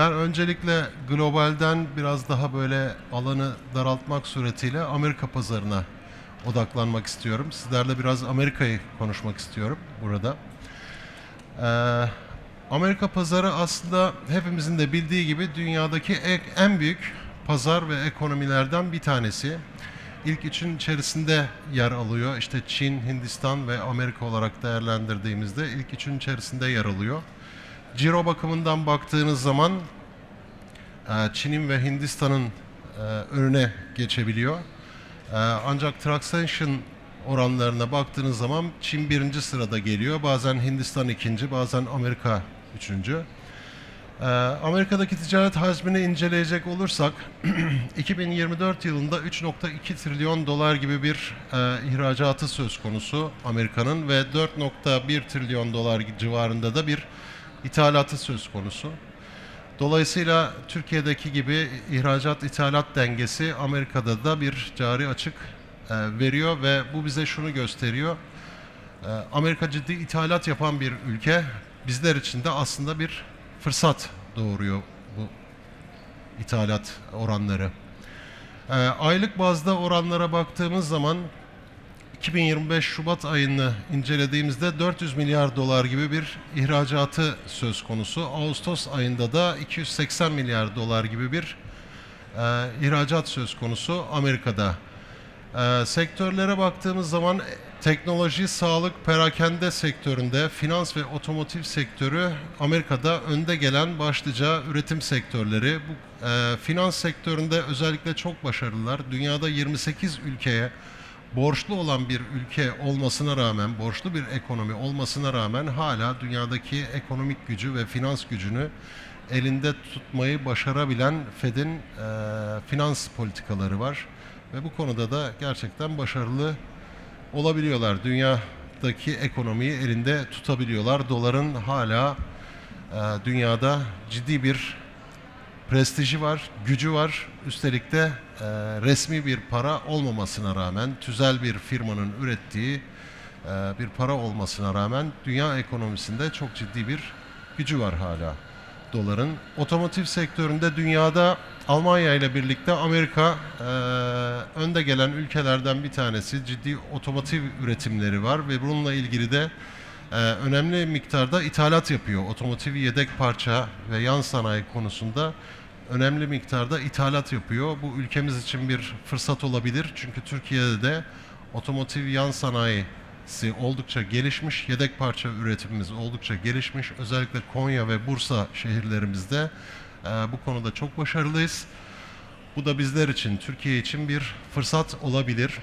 Ben öncelikle globalden biraz daha böyle alanı daraltmak suretiyle Amerika pazarına odaklanmak istiyorum. Sizlerle biraz Amerika'yı konuşmak istiyorum burada. Ee, Amerika pazarı aslında hepimizin de bildiği gibi dünyadaki en büyük pazar ve ekonomilerden bir tanesi. İlk üçün içerisinde yer alıyor. İşte Çin, Hindistan ve Amerika olarak değerlendirdiğimizde ilk üçün içerisinde yer alıyor. Ciro bakımından baktığınız zaman e, Çin'in ve Hindistan'ın e, önüne geçebiliyor. E, Ancak transaction oranlarına baktığınız zaman Çin birinci sırada geliyor. Bazen Hindistan ikinci, bazen Amerika üçüncü. Amerika'daki ticaret hacmini inceleyecek olursak 2024 yılında 3.2 trilyon dolar gibi bir e, ihracatı söz konusu Amerika'nın ve 4.1 trilyon dolar civarında da bir ithalatı söz konusu. Dolayısıyla Türkiye'deki gibi ihracat ithalat dengesi Amerika'da da bir cari açık e, veriyor ve bu bize şunu gösteriyor. E, Amerika ciddi ithalat yapan bir ülke. Bizler için de aslında bir fırsat doğuruyor bu ithalat oranları. E, aylık bazda oranlara baktığımız zaman 2025 Şubat ayını incelediğimizde 400 milyar dolar gibi bir ihracatı söz konusu. Ağustos ayında da 280 milyar dolar gibi bir e, ihracat söz konusu Amerika'da. E, sektörlere baktığımız zaman teknoloji, sağlık, perakende sektöründe, finans ve otomotiv sektörü Amerika'da önde gelen başlıca üretim sektörleri. Bu e, finans sektöründe özellikle çok başarılılar. Dünyada 28 ülkeye borçlu olan bir ülke olmasına rağmen, borçlu bir ekonomi olmasına rağmen hala dünyadaki ekonomik gücü ve finans gücünü elinde tutmayı başarabilen Fed'in e, finans politikaları var. Ve bu konuda da gerçekten başarılı olabiliyorlar. Dünyadaki ekonomiyi elinde tutabiliyorlar. Doların hala e, dünyada ciddi bir prestiji var, gücü var. Üstelik de e, resmi bir para olmamasına rağmen, tüzel bir firmanın ürettiği e, bir para olmasına rağmen dünya ekonomisinde çok ciddi bir gücü var hala doların. Otomotiv sektöründe dünyada Almanya ile birlikte Amerika e, önde gelen ülkelerden bir tanesi. Ciddi otomotiv üretimleri var ve bununla ilgili de e, önemli miktarda ithalat yapıyor. Otomotiv yedek parça ve yan sanayi konusunda önemli miktarda ithalat yapıyor. Bu ülkemiz için bir fırsat olabilir. Çünkü Türkiye'de de otomotiv yan sanayisi oldukça gelişmiş. Yedek parça üretimimiz oldukça gelişmiş. Özellikle Konya ve Bursa şehirlerimizde e, bu konuda çok başarılıyız. Bu da bizler için, Türkiye için bir fırsat olabilir.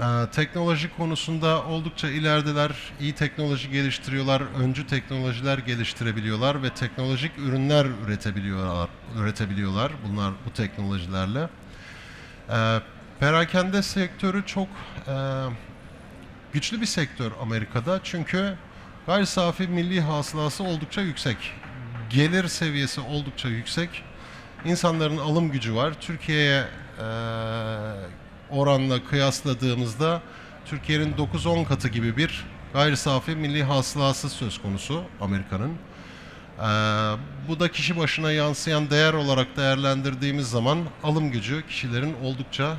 Ee, teknoloji konusunda oldukça ilerideler, iyi teknoloji geliştiriyorlar, öncü teknolojiler geliştirebiliyorlar ve teknolojik ürünler üretebiliyorlar. Üretebiliyorlar bunlar bu teknolojilerle. Ee, perakende sektörü çok e, güçlü bir sektör Amerika'da çünkü gayri safi milli hasılası oldukça yüksek, gelir seviyesi oldukça yüksek, insanların alım gücü var. Türkiye'ye e, oranla kıyasladığımızda Türkiye'nin 9-10 katı gibi bir gayri safi milli hasılası söz konusu Amerika'nın. Ee, bu da kişi başına yansıyan değer olarak değerlendirdiğimiz zaman alım gücü kişilerin oldukça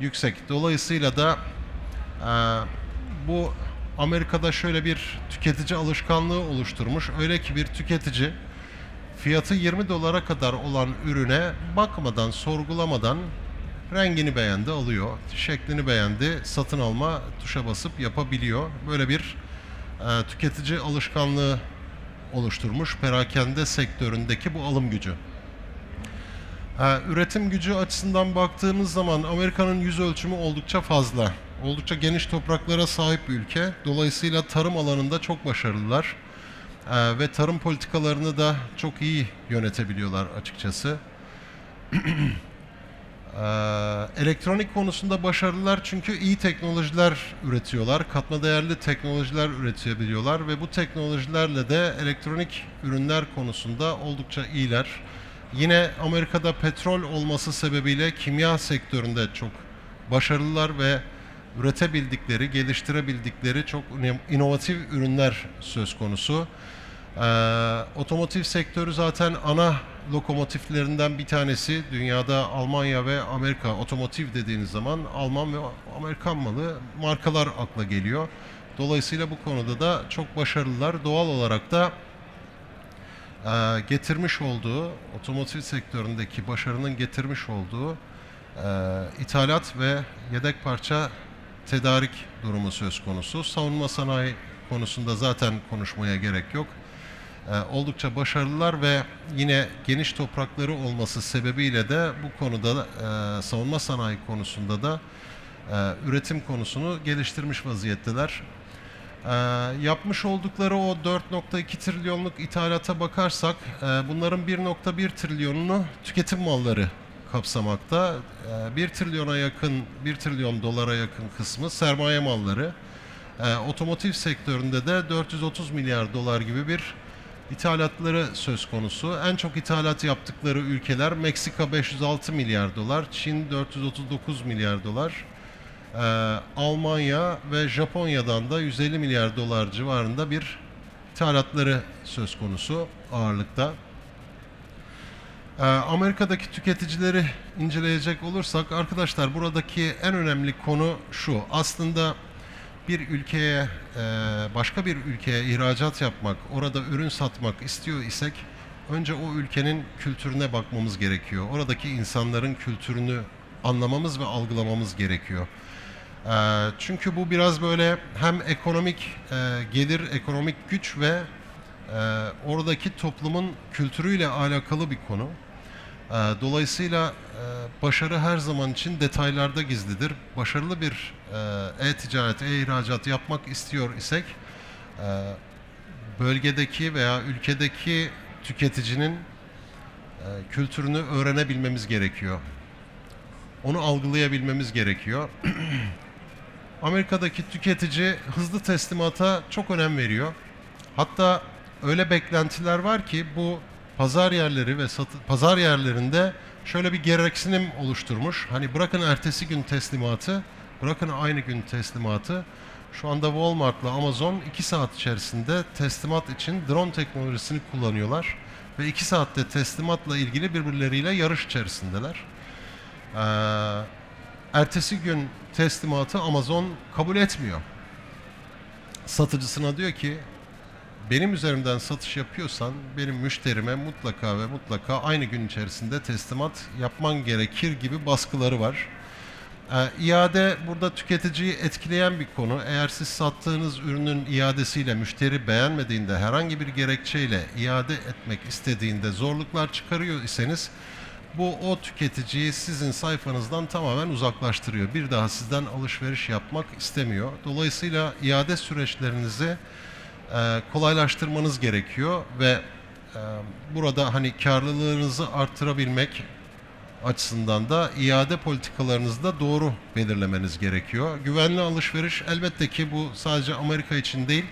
yüksek. Dolayısıyla da e, bu Amerika'da şöyle bir tüketici alışkanlığı oluşturmuş. Öyle ki bir tüketici fiyatı 20 dolara kadar olan ürüne bakmadan, sorgulamadan rengini beğendi alıyor, şeklini beğendi satın alma tuşa basıp yapabiliyor. Böyle bir e, tüketici alışkanlığı oluşturmuş perakende sektöründeki bu alım gücü. E, üretim gücü açısından baktığımız zaman Amerika'nın yüz ölçümü oldukça fazla. Oldukça geniş topraklara sahip bir ülke. Dolayısıyla tarım alanında çok başarılılar. E, ve tarım politikalarını da çok iyi yönetebiliyorlar açıkçası. Elektronik konusunda başarılılar çünkü iyi teknolojiler üretiyorlar, katma değerli teknolojiler üretebiliyorlar ve bu teknolojilerle de elektronik ürünler konusunda oldukça iyiler. Yine Amerika'da petrol olması sebebiyle kimya sektöründe çok başarılılar ve üretebildikleri, geliştirebildikleri çok inovatif ürünler söz konusu. Ee, otomotiv sektörü zaten ana lokomotiflerinden bir tanesi. Dünyada Almanya ve Amerika otomotiv dediğiniz zaman Alman ve Amerikan malı markalar akla geliyor. Dolayısıyla bu konuda da çok başarılılar. Doğal olarak da e, getirmiş olduğu otomotiv sektöründeki başarının getirmiş olduğu e, ithalat ve yedek parça tedarik durumu söz konusu. Savunma sanayi konusunda zaten konuşmaya gerek yok. E, oldukça başarılılar ve yine geniş toprakları olması sebebiyle de bu konuda e, savunma sanayi konusunda da e, üretim konusunu geliştirmiş vaziyetteler. Ee, yapmış oldukları o 4.2 trilyonluk ithalata bakarsak e, bunların 1.1 trilyonunu tüketim malları kapsamakta. E, 1 trilyona yakın, 1 trilyon dolara yakın kısmı sermaye malları. Otomotiv sektöründe de 430 milyar dolar gibi bir ithalatları söz konusu. En çok ithalat yaptıkları ülkeler Meksika 506 milyar dolar, Çin 439 milyar dolar, ee, Almanya ve Japonya'dan da 150 milyar dolar civarında bir ithalatları söz konusu ağırlıkta. Ee, Amerika'daki tüketicileri inceleyecek olursak arkadaşlar buradaki en önemli konu şu. Aslında bir ülkeye e, başka bir ülkeye ihracat yapmak, orada ürün satmak istiyor isek önce o ülkenin kültürüne bakmamız gerekiyor. Oradaki insanların kültürünü anlamamız ve algılamamız gerekiyor. Ee, çünkü bu biraz böyle hem ekonomik e, gelir, ekonomik güç ve e, oradaki toplumun kültürüyle alakalı bir konu. Ee, dolayısıyla e, başarı her zaman için detaylarda gizlidir. Başarılı bir e, e-ticaret, e-ihracat yapmak istiyor isek e, bölgedeki veya ülkedeki tüketicinin kültürünü öğrenebilmemiz gerekiyor. Onu algılayabilmemiz gerekiyor. Amerika'daki tüketici hızlı teslimata çok önem veriyor. Hatta öyle beklentiler var ki bu pazar yerleri ve satı, pazar yerlerinde şöyle bir gereksinim oluşturmuş. Hani bırakın ertesi gün teslimatı, bırakın aynı gün teslimatı. Şu anda Walmart'la Amazon 2 saat içerisinde teslimat için drone teknolojisini kullanıyorlar. Ve 2 saatte teslimatla ilgili birbirleriyle yarış içerisindeler. Ee, ertesi gün teslimatı Amazon kabul etmiyor. Satıcısına diyor ki benim üzerimden satış yapıyorsan benim müşterime mutlaka ve mutlaka aynı gün içerisinde teslimat yapman gerekir gibi baskıları var. Ee, iade burada tüketiciyi etkileyen bir konu. Eğer siz sattığınız ürünün iadesiyle müşteri beğenmediğinde herhangi bir gerekçeyle iade etmek istediğinde zorluklar çıkarıyor iseniz bu o tüketiciyi sizin sayfanızdan tamamen uzaklaştırıyor. Bir daha sizden alışveriş yapmak istemiyor. Dolayısıyla iade süreçlerinizi e, kolaylaştırmanız gerekiyor ve e, burada hani karlılığınızı arttırabilmek açısından da iade politikalarınızı da doğru belirlemeniz gerekiyor. Güvenli alışveriş elbette ki bu sadece Amerika için değil,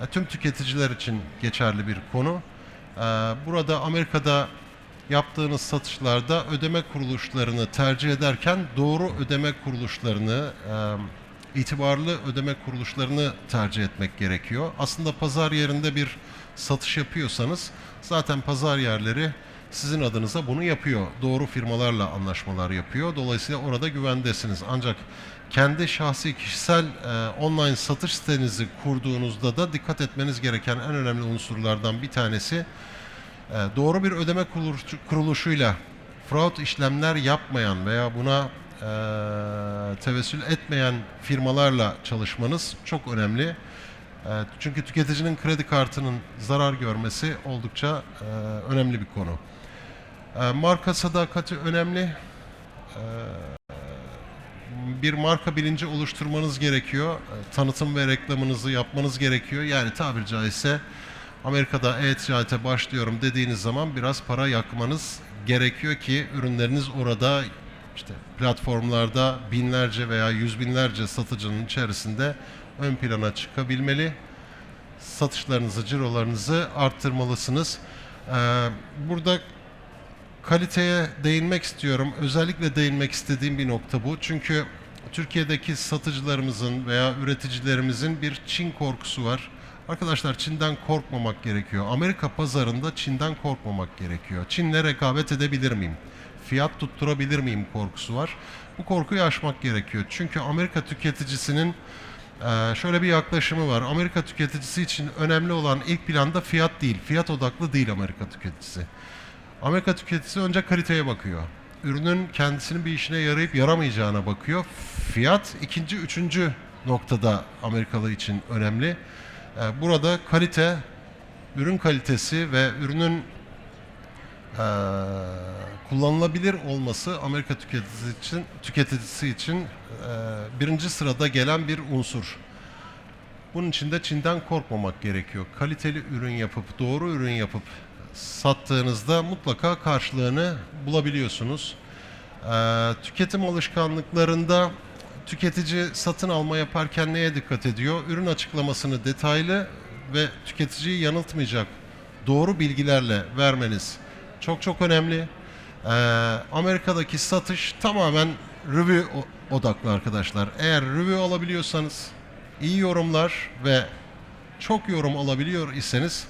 e, tüm tüketiciler için geçerli bir konu. Burada Amerika'da yaptığınız satışlarda ödeme kuruluşlarını tercih ederken doğru ödeme kuruluşlarını, itibarlı ödeme kuruluşlarını tercih etmek gerekiyor. Aslında pazar yerinde bir satış yapıyorsanız zaten pazar yerleri sizin adınıza bunu yapıyor. Doğru firmalarla anlaşmalar yapıyor. Dolayısıyla orada güvendesiniz. Ancak kendi şahsi kişisel e, online satış sitenizi kurduğunuzda da dikkat etmeniz gereken en önemli unsurlardan bir tanesi e, doğru bir ödeme kuruluş- kuruluşuyla fraud işlemler yapmayan veya buna tevessül etmeyen firmalarla çalışmanız çok önemli. E, çünkü tüketicinin kredi kartının zarar görmesi oldukça e, önemli bir konu. E, marka sadakati önemli. Bir marka bilinci oluşturmanız gerekiyor. Tanıtım ve reklamınızı yapmanız gerekiyor. Yani tabiri caizse Amerika'da e-ticarete başlıyorum dediğiniz zaman biraz para yakmanız gerekiyor ki ürünleriniz orada işte platformlarda binlerce veya yüz binlerce satıcının içerisinde ön plana çıkabilmeli. Satışlarınızı, cirolarınızı arttırmalısınız. Ee, burada kaliteye değinmek istiyorum. Özellikle değinmek istediğim bir nokta bu. Çünkü Türkiye'deki satıcılarımızın veya üreticilerimizin bir Çin korkusu var. Arkadaşlar Çin'den korkmamak gerekiyor. Amerika pazarında Çin'den korkmamak gerekiyor. Çin'le rekabet edebilir miyim? Fiyat tutturabilir miyim korkusu var. Bu korkuyu aşmak gerekiyor. Çünkü Amerika tüketicisinin eee, şöyle bir yaklaşımı var. Amerika tüketicisi için önemli olan ilk planda fiyat değil. Fiyat odaklı değil Amerika tüketicisi. Amerika tüketicisi önce kaliteye bakıyor. Ürünün kendisinin bir işine yarayıp yaramayacağına bakıyor. Fiyat ikinci, üçüncü noktada Amerikalı için önemli. Ee, Burada kalite, ürün kalitesi ve ürünün eee, kullanılabilir olması Amerika tüketicisi için tüketicisi için eee, birinci sırada gelen bir unsur. Bunun için de Çin'den korkmamak gerekiyor. Kaliteli ürün yapıp, doğru ürün yapıp sattığınızda mutlaka karşılığını bulabiliyorsunuz. Ee, tüketim alışkanlıklarında tüketici satın alma yaparken neye dikkat ediyor? Ürün açıklamasını detaylı ve tüketiciyi yanıltmayacak doğru bilgilerle vermeniz çok çok önemli. Ee, Amerika'daki satış tamamen review odaklı arkadaşlar. Eğer review alabiliyorsanız iyi yorumlar ve çok yorum alabiliyor iseniz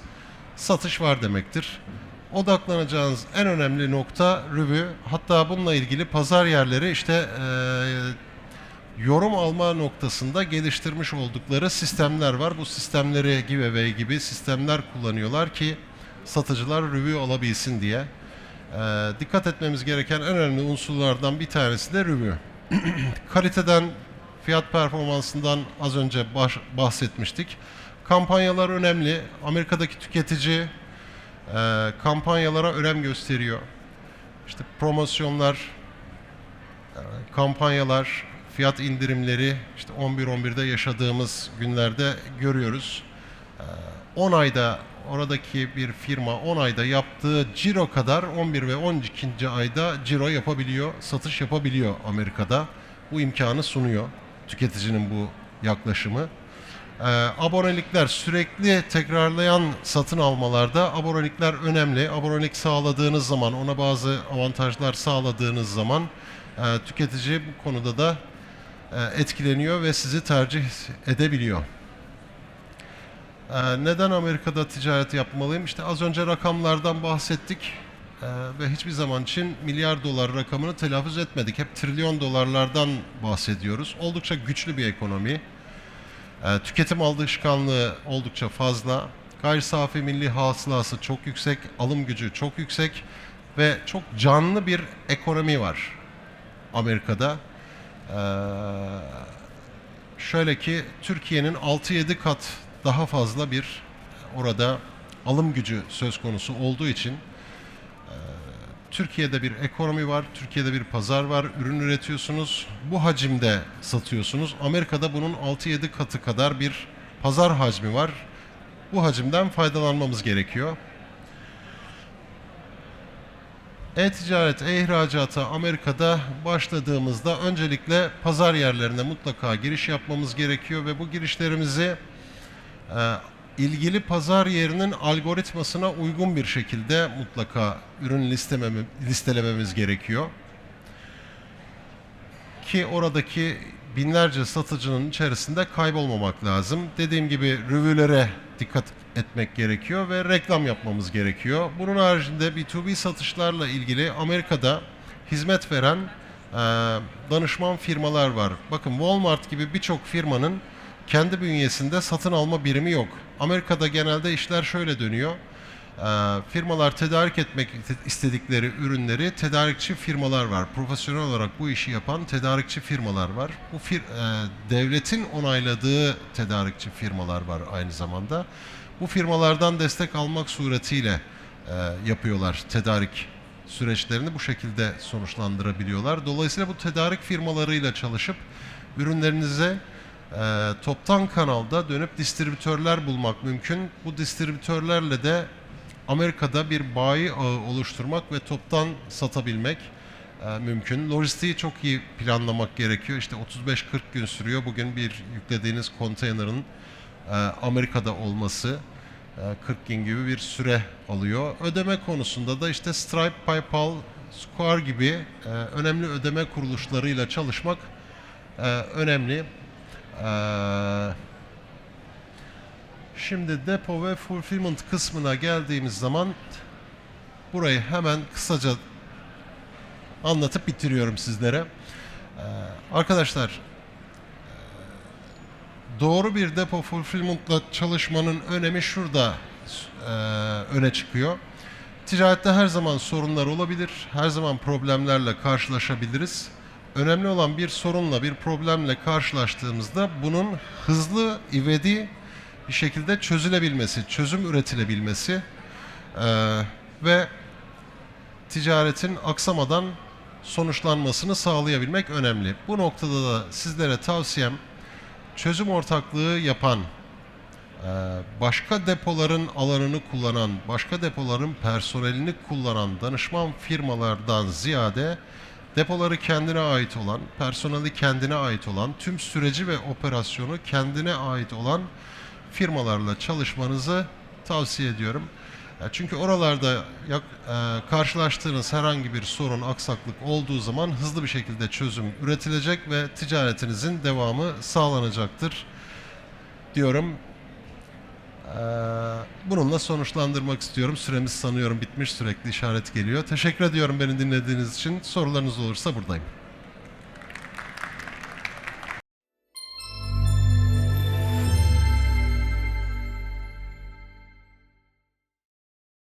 satış var demektir. Odaklanacağınız en önemli nokta review. Hatta bununla ilgili pazar yerleri işte eee, yorum alma noktasında geliştirmiş oldukları sistemler var. Bu sistemleri giveaway gibi sistemler kullanıyorlar ki satıcılar review alabilsin diye. Eee, dikkat etmemiz gereken en önemli unsurlardan bir tanesi de review. Kaliteden, fiyat performansından az önce bahsetmiştik. Kampanyalar önemli. Amerika'daki tüketici e, kampanyalara önem gösteriyor. İşte promosyonlar, e, kampanyalar, fiyat indirimleri işte 11-11'de yaşadığımız günlerde görüyoruz. E, 10 ayda oradaki bir firma 10 ayda yaptığı ciro kadar 11 ve 12. ayda ciro yapabiliyor, satış yapabiliyor Amerika'da. Bu imkanı sunuyor tüketicinin bu yaklaşımı. Ee, abonelikler sürekli tekrarlayan satın almalarda abonelikler önemli. Abonelik sağladığınız zaman, ona bazı avantajlar sağladığınız zaman e, tüketici bu konuda da e, etkileniyor ve sizi tercih edebiliyor. Ee, neden Amerika'da ticaret yapmalıyım? İşte az önce rakamlardan bahsettik Ee, ve hiçbir zaman için milyar dolar rakamını telaffuz etmedik. Hep trilyon dolarlardan bahsediyoruz. Oldukça güçlü bir ekonomi. Ee, tüketim alışkanlığı oldukça fazla. Gayri safi milli hasılası çok yüksek, alım gücü çok yüksek ve çok canlı bir ekonomi var Amerika'da. Ee, şöyle ki Türkiye'nin 6-7 kat daha fazla bir orada alım gücü söz konusu olduğu için e, Türkiye'de bir ekonomi var, Türkiye'de bir pazar var, ürün üretiyorsunuz, bu hacimde satıyorsunuz. Amerika'da bunun 6-7 katı kadar bir pazar hacmi var. Bu hacimden faydalanmamız gerekiyor. E-ticaret, e-ihracata Amerika'da başladığımızda öncelikle pazar yerlerine mutlaka giriş yapmamız gerekiyor ve bu girişlerimizi e, ilgili pazar yerinin algoritmasına uygun bir şekilde mutlaka ürün listememi, listelememiz gerekiyor. Ki oradaki binlerce satıcının içerisinde kaybolmamak lazım. Dediğim gibi review'lere dikkat etmek gerekiyor ve reklam yapmamız gerekiyor. Bunun haricinde B2B satışlarla ilgili Amerika'da hizmet veren e, danışman firmalar var. Bakın Walmart gibi birçok firmanın kendi bünyesinde satın alma birimi yok. Amerika'da genelde işler şöyle dönüyor. Ee, firmalar tedarik etmek istedikleri ürünleri tedarikçi firmalar var. Profesyonel olarak bu işi yapan tedarikçi firmalar var. Bu fir, e, devletin onayladığı tedarikçi firmalar var aynı zamanda. Bu firmalardan destek almak suretiyle e, yapıyorlar tedarik süreçlerini bu şekilde sonuçlandırabiliyorlar. Dolayısıyla bu tedarik firmalarıyla çalışıp ürünlerinize e, toptan kanalda dönüp distribütörler bulmak mümkün. Bu distribütörlerle de Amerika'da bir bayi ağı oluşturmak ve toptan satabilmek e, mümkün. Lojistiği çok iyi planlamak gerekiyor. İşte 35-40 gün sürüyor. Bugün bir yüklediğiniz konteynerin e, Amerika'da olması e, 40 gün gibi bir süre alıyor. Ödeme konusunda da işte Stripe, PayPal, Square gibi e, önemli ödeme kuruluşlarıyla çalışmak e, önemli. Ee, Şimdi depo ve fulfillment kısmına geldiğimiz zaman burayı hemen kısaca anlatıp bitiriyorum sizlere. Ee, arkadaşlar e, doğru bir depo fulfillment'la çalışmanın önemi şurada e, öne çıkıyor. Ticarette her zaman sorunlar olabilir, her zaman problemlerle karşılaşabiliriz. Önemli olan bir sorunla, bir problemle karşılaştığımızda bunun hızlı, ivedi bir şekilde çözülebilmesi, çözüm üretilebilmesi e, ve ticaretin aksamadan sonuçlanmasını sağlayabilmek önemli. Bu noktada da sizlere tavsiyem çözüm ortaklığı yapan, e, başka depoların alanını kullanan, başka depoların personelini kullanan danışman firmalardan ziyade depoları kendine ait olan, personeli kendine ait olan, tüm süreci ve operasyonu kendine ait olan firmalarla çalışmanızı tavsiye ediyorum. Ya Çünkü oralarda e, karşılaştığınız herhangi bir sorun, aksaklık olduğu zaman hızlı bir şekilde çözüm üretilecek ve ticaretinizin devamı sağlanacaktır diyorum. Ee, Bununla sonuçlandırmak istiyorum. Süremiz sanıyorum bitmiş sürekli işaret geliyor. Teşekkür ediyorum beni dinlediğiniz için. Sorularınız olursa buradayım.